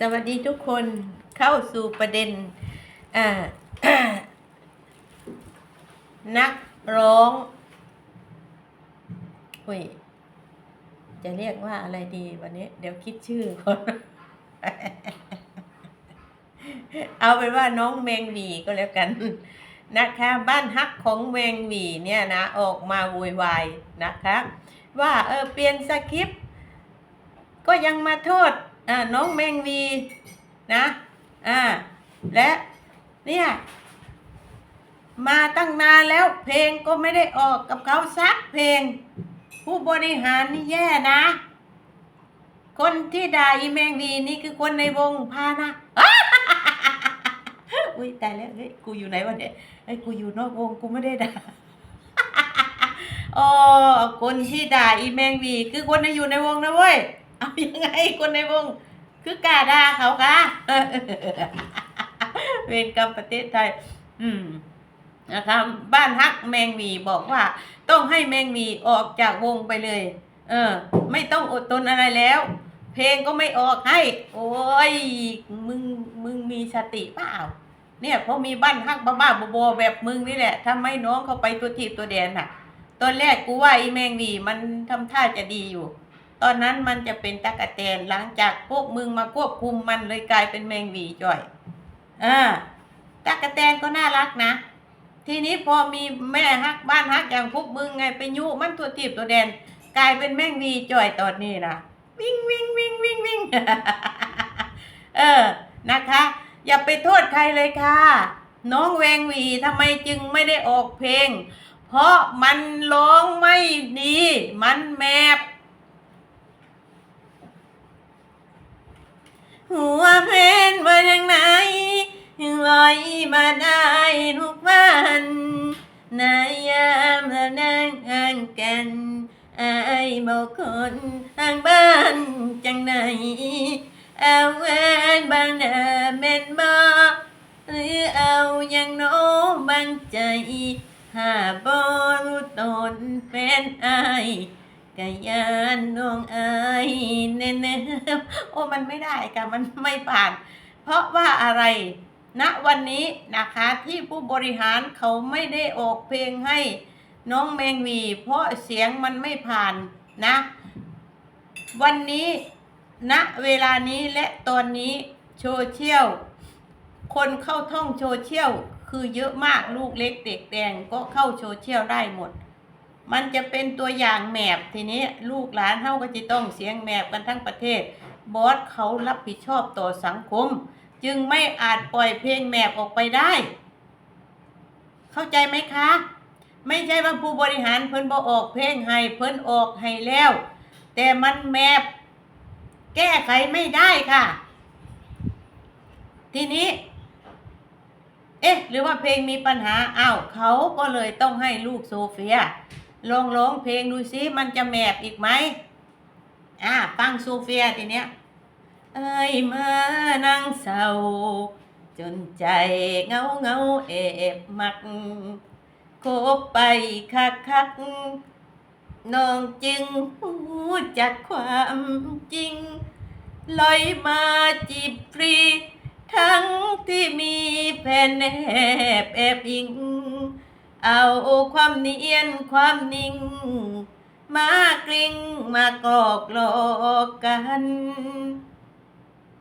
สวัสดีทุกคนเข้าสู่ประเด็นนักร้องอุ้ยจะเรียกว่าอะไรดีวันนี้ เดี๋ยวคิดชื่อก่อนเอาเป็นว่าน้องแมงหวีก็แล้วกันนะคะ บ้านฮักของแมงหวีเนี่ยนะ ออกมาโวยวายนะคะ ว่าเออเปลี่ยนสคริปต์ก็ยังมาโทษ น้องแมงวีนะอ่าและเนี่ยมาตั้งนานแล้วเพลงก็ไม่ได้ออกกับเขาสักเพลง ผู้บริหารนี่แย่นะ คนที่ด่าอีแมงวีนี่คือคนในวงพานะอุ้ยตายแล้วเฮ้ยกูอยู่ไหนวะเนี่ยไอ้กูอยู่นอกวงกูไม่ได้ด่าอ๋อคนที่ด่าอีแมงวี คือคนที่อยู่ในวงนะเว้ย เอายังไงคนในวง คือกาด่าเขาคะเวรกรรมประเทศไทย อืมนะคะบ้านฮักแมงวีบอกว่า ต้องให้แมงวีออกจากวงไปเลย เออ ไม่ต้องอดทนอะไรแล้ว เพลงก็ไม่ออกให้ โอ้ยมึงมึงมีสติเปล่าเนี่ยเพรามีบ้านฮักบ้าๆบอๆแบบมึงนี่แหละทำให้น้องเขาไปตัวทีบตัวแดนน่ะ ตอนแรกกูว่าไอีแมงวีมันทำท่าจะดีอยู่ ตอนนั้นมันจะเป็นตะกะแตนหลังจากพวกมึงมาควบคุมมันเลยกลายเป็นแมงวีจ่อยอ่าตะกะแตนก็น่ารักนะ ทีนี้พอมีแม่ฮักบ้านฮักอย่างพวกมึงไงไปยุมันตัวทีบตัวแดน กลายเป็นแมงวีจ่อยตอนนี้นะวิ่งวิ่งวิ่งวิ่งวิ่งเออนะคะ อย่าไปโทษใครเลยค่ะ น้องแวงวีทำไมจึงไม่ได้ออกเพลง เพราะมันร้องไม่ดี มันแมบ หัวเพนว่าอย่างไหนลอยมาได้ทุกวันนายามเรานั่งอ่านกันอายบอกคนทางบ้านจังไหนเอาแวนบางนาเม็นบ่หรือเอาอย่างโน้บางใจหาบ่รู้ตนเป็นอาย กะยานน้องอายแน่ๆโอ้มันไม่ได้ค่ะ มันไม่ผ่าน เพราะว่าอะไรณวันนี้นะคะที่ผู้บริหารเขาไม่ได้ออกเพลงให้น้องแมงวี เพราะเสียงมันไม่ผ่านนะ วันนี้ณเวลานี้และตอนนี้โซเชียลคนเข้าท่องโซเชียลคือเยอะมากลูกเล็กเด็กแดงก็เข้าโซเชียลได้หมด มันจะเป็นตัวอย่างแมพทีนี้ลูกหลานเฮาก็จะต้องเสียงแมพกันทั้งประเทศ บอสเขารับผิดชอบต่อสังคม จึงไม่อาจปล่อยเพลงแมพออกไปได้ เข้าใจไหมคะ ไม่ใช่ว่าผู้บริหารเพิ่นบ่ออกเพลงให้เพิ่นออกให้แล้ว แต่มันแมพแก้ไขไม่ได้ค่ะ ทีนี้ เอ๊ะ หรือว่าเพลงมีปัญหาอ้าวเขาก็เลยต้องให้ลูกโซเฟีย ลองร้องเพลงดูซิมันจะแมบอีกไหมอ่าฟังโซเฟียทีเนี้ย เอ้ยเมานั่งเศร้า จนใจเงาเงาเอบมักคบไปคักคักน้องจึงรู้จักความจริง ลอยมาจีบฟรี ทั้งที่มีแผ่นแนบแอบอิง เอาความเนียนความนิ่ง มากลิ้งมากอกหลอกกัน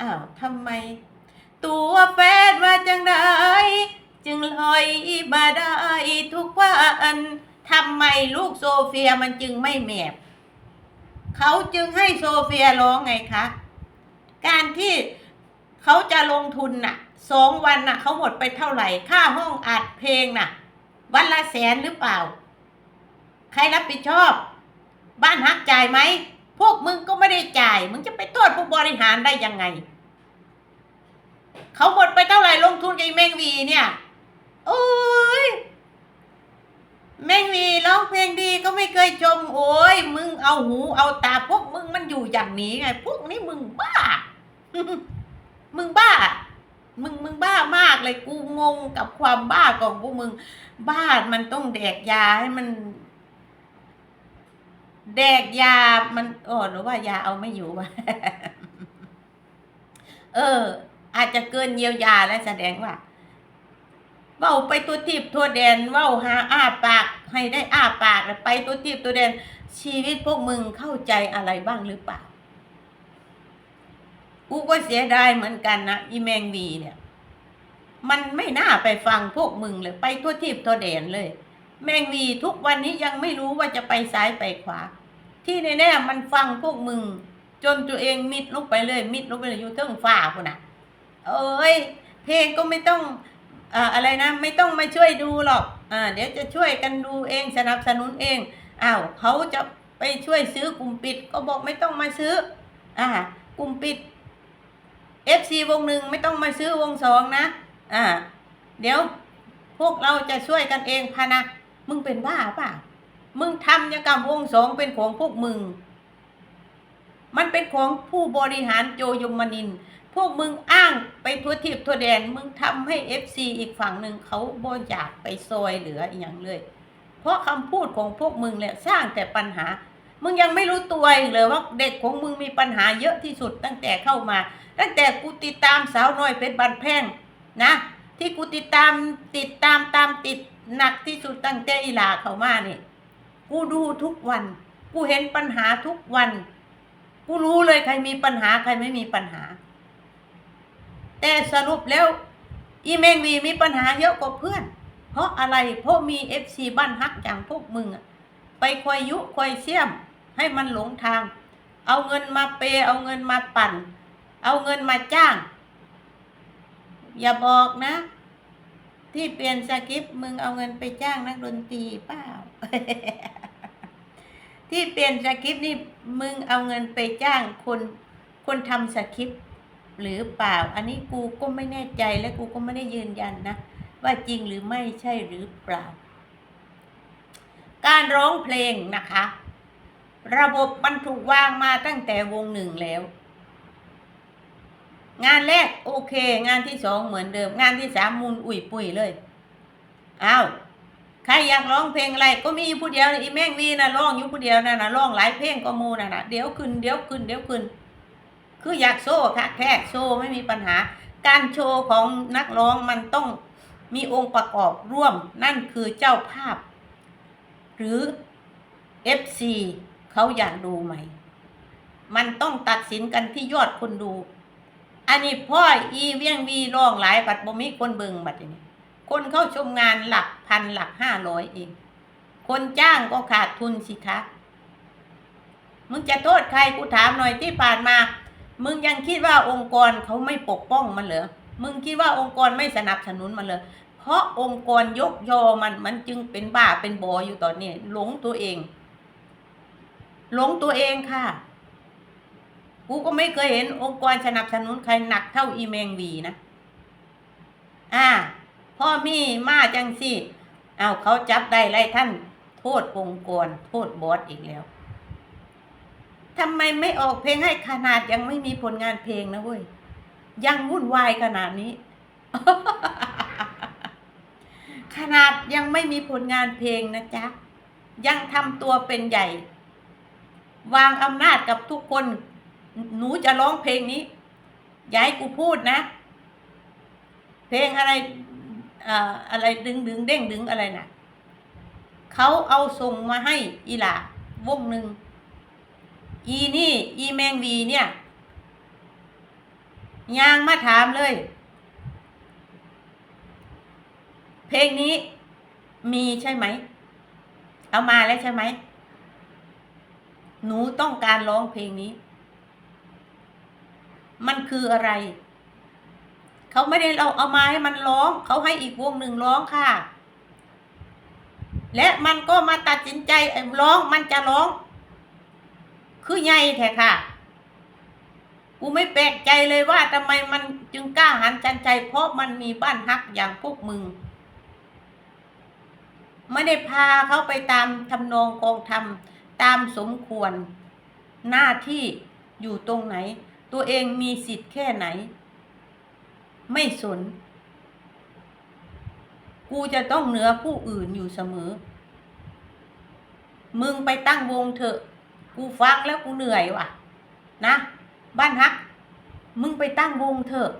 อ้าวทำไม ตัวแฟนว่าจังไดจึงลอยมาได้ทุกวันทำไมลูกโซเฟียมันจึงไม่แมบเขาจึงให้โซเฟียร้องไงคะ การที่เขาจะลงทุนน่ะสองวันน่ะเขาหมดไปเท่าไหร่ ค่าห้องอัดเพลงน่ะ วันละแสนหรือเปล่า ใครรับผิดชอบ บ้านฮักจ่ายไหม พวกมึงก็ไม่ได้จ่าย มึงจะไปโทษผู้บริหารได้ยังไง เขาหมดไปเท่าไหร่ลงทุนกับไอ้แมงวีเนี่ยโอ้ยแมงวีร้องเพลงดีก็ไม่เคยชม โอ้ยมึงเอาหูเอาตาพวกมึงมันอยู่อย่างนี้ไง พวกนี้มึงบ้า มึงบ้า มึงมึงบ้า เลยกูงงกับความบ้าของพวกมึง บ้ามันต้องแดกยาให้มัน แดกยา มันอ๋อหรือว่ายาเอาไม่อยู่วะเออ อาจจะเกินเยียวยาและแสดงว่าเว้าไปตัวทีบทั่วแดนเว้าหาอ้าปาก ให้ได้อ้าปากแล้วไปตัวทีบตัวแดน ชีวิตพวกมึงเข้าใจอะไรบ้างหรือเปล่า กูก็เสียดายเหมือนกันนะอีแมงวีเนี่ย มันไม่น่าไปฟังพวกมึงเลยไปทั่วทีบทั่วแดนเลย แมงวีทุกวันนี้ยังไม่รู้ว่าจะไปซ้ายไปขวา ที่แน่ๆมันฟังพวกมึง จนตัวเองมิดลงไปเลย มิดลงไปเลยอยู่เทิงฟ้าพุ่นน่ะเอ้ยเพลงก็ไม่ต้องอ่าอะไรนะ ไม่ต้องมาช่วยดูหรอกอ่าเดี๋ยวจะช่วยกันดูเองสนับสนุนเองอ้าวเขาจะไปช่วยซื้อกลุ่มปิด ก็บอกไม่ต้องมาซื้ออ่ากลุ่มปิด FC วงหนึ่งไม่ต้องมาซื้อวงสองนะ อ่า เดี๋ยวพวกเราจะช่วยกันเองพานะ มึงเป็นบ้าเปล่ามึงทำยังกับวงสองเป็นของพวกมึง มันเป็นของผู้บริหารโจยมนิน พวกมึงอ้างไปทั่วทิพย์ทั่วแดน มึงทำให้เอฟซีอีกฝั่งหนึ่งเขาบ่อยากไปซอยเหลืออย่างเลย เพราะคำพูดของพวกมึงแหละสร้างแต่ปัญหา มึงยังไม่รู้ตัวอีกเลยว่าเด็กของมึงมีปัญหาเยอะที่สุดตั้งแต่เข้ามา ตั้งแต่กูติดตามสาวน้อยเพชรบันแพง นะที่กูติดตามติดตามตามติดหนักที่สุดตั้งแต่อีลาเขามานี่ กูดูทุกวัน กูเห็นปัญหาทุกวัน กูรู้เลยใครมีปัญหาใครไม่มีปัญหา แต่สรุปแล้ว อีเมงวีมีปัญหาเยอะกว่าเพื่อน เพราะอะไรเพราะมีเอฟซีบ้านฮักอย่างพวกมึงไปควยยุควยเสี่ยม ให้มันหลงทาง เอาเงินมาเปย์เอาเงินมาปั่น เอาเงินมาจ้าง อย่าบอกนะ ที่เปลี่ยนสคริปต์มึงเอาเงินไปจ้างนักดนตรีเปล่า ที่เปลี่ยนสคริปต์นี่มึงเอาเงินไปจ้างคนคนทำสคริปต์หรือเปล่า อันนี้กูก็ไม่แน่ใจและกูก็ไม่ได้ยืนยันนะ ว่าจริงหรือไม่ใช่หรือเปล่า การร้องเพลงนะคะ ระบบมันถูกวางมาตั้งแต่วงหนึ่งแล้ว งานแรกโอเค งานที่สองเหมือนเดิม งานที่สามมูลอุ่ยปุยเลยอ้าวใครอยากร้องเพลงอะไรก็มีอยู่ผู้เดียวอีแม่งวีนะร้องอยู่ผู้เดียวนะนะร้องหลายเพลงก็มูนะนะเดี๋ยวขึ้นเดี๋ยวขึ้นเดี๋ยวขึ้น คืออยากโซ่ค่ะแค่โซ่ไม่มีปัญหา การโชว์ของนักร้องมันต้องมีองค์ประกอบร่วม นั่นคือเจ้าภาพ หรือ FC เขาอยากดูไหม มันต้องตัดสินกันที่ยอดคนดู อันนี้พ่ออีเวียงวีร้องหลายบัดบ่มีคนเบิงบัดนี้ คนเข้าชมงานหลักพันหลักห้าร้อยเอง คนจ้างก็ขาดทุนสิคะมึงจะโทษใครกูถามหน่อยที่ผ่านมา มึงยังคิดว่าองค์กรเขาไม่ปกป้องมันเหรอ มึงคิดว่าองค์กรไม่สนับสนุนมันเหรอ เพราะองค์กรยกยอมันมันจึงเป็นบ้าเป็นบออยู่ตอนนี้หลงตัวเอง หลงตัวเองค่ะ กูก็ไม่เคยเห็นองค์กรสนับสนุนใครหนักเท่าอีเมงวีนะ อ่า พ่อมีมาจังสิเอาเขาจับได้ไรท่าน โทษองค์กร โทษบอสอีกแล้วทำไมไม่ออกเพลงให้ขนาดยังไม่มีผลงานเพลงนะเว้ย ยังวุ่นวายขนาดนี้ ขนาดยังไม่มีผลงานเพลงนะจ๊ะ ยังทำตัวเป็นใหญ่ วางอำนาจกับทุกคน หนูจะร้องเพลงนี้ยาให้กูพูดนะ เพลงอะไรอ่าอะไรดึงดึงเด้งดึงอะไรนะ่ะเขาเอาส่งมาให้อีหลาวงหนึ่งอีนี่ อีแมงวีเนี่ยยางมาถามเลย เพลงนี้มีใช่ไหม เอามาแล้วใช่ไหม หนูต้องการร้องเพลงนี้ มันคืออะไร เขาไม่ได้เราเอามาให้มันร้อง เขาให้อีกวงหนึ่งร้องค่ะ และมันก็มาตัดสินใจร้องมันจะร้อง คือไงแท้ค่ะ กูไม่แปลกใจเลยว่าทำไมมันจึงกล้าหันชันใจ เพราะมันมีบ้านฮักอย่างพวกมึงไม่ได้พาเขาไปตามทำนองกองทำตามสมควรหน้าที่อยู่ตรงไหน ตัวเองมีสิทธิ์แค่ไหน ไม่สน กูจะต้องเหนือผู้อื่นอยู่เสมอ มึงไปตั้งวงเถอะ กูฟังแล้วกูเหนื่อยว่ะ นะ บ้านฮัก มึงไปตั้งวงเถอะ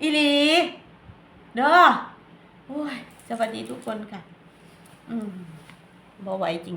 อีหลี เด้อโอ้ยสวัสดีทุกคนค่ะ อืมบ่ไหวจริง